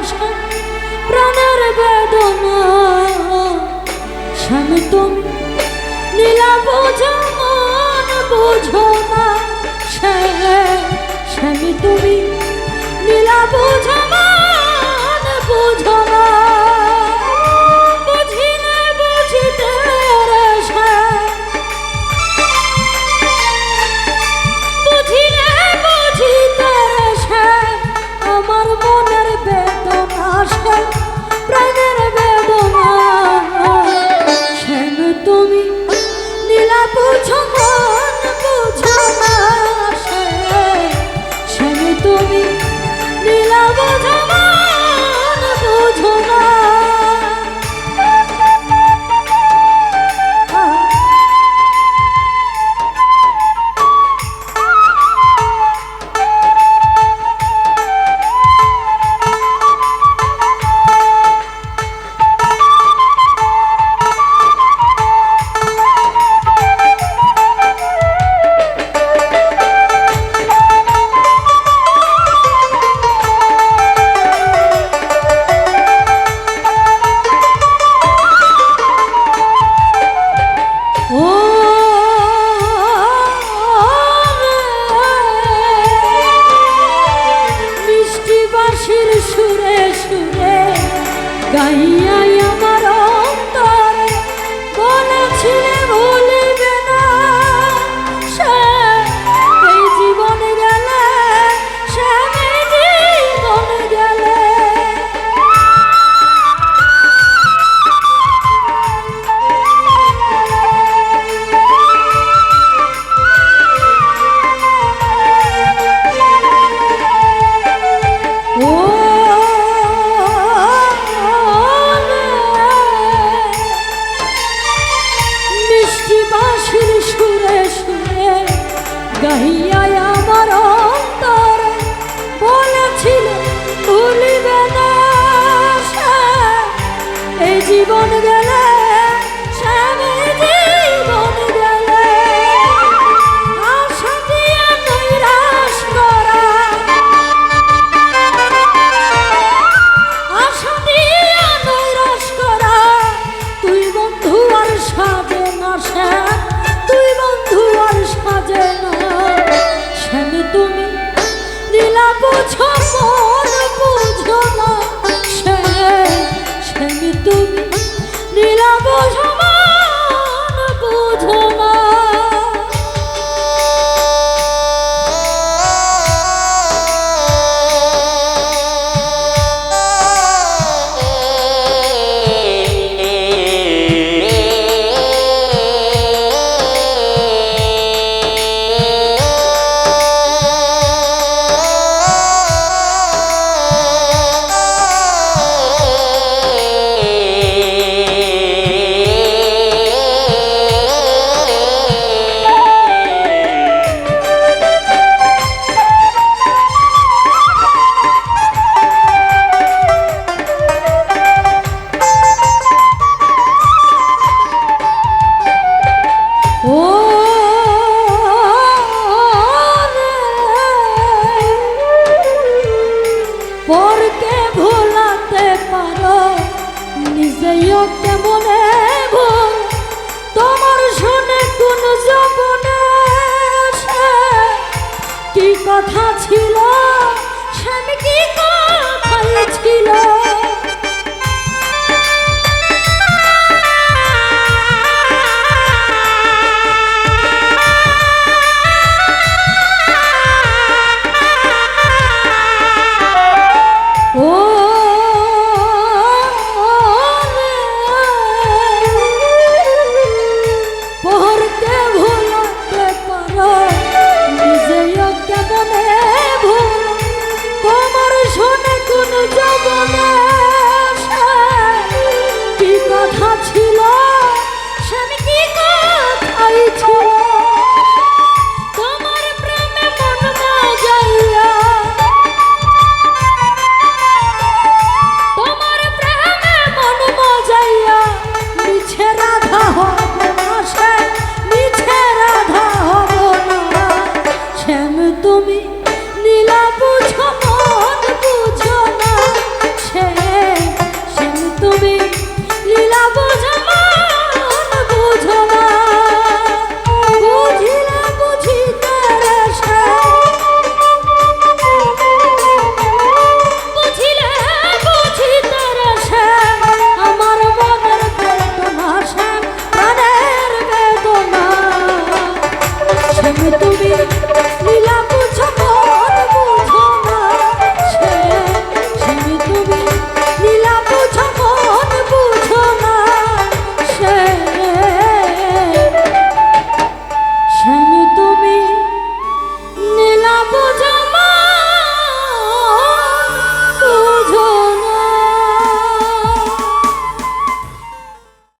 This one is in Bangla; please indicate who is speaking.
Speaker 1: ভাষা প্রাণের বেদনা। স্বামী তুমি নীলা বোঝো মন বোঝো না তুমি নীলা 不从 কল ছিল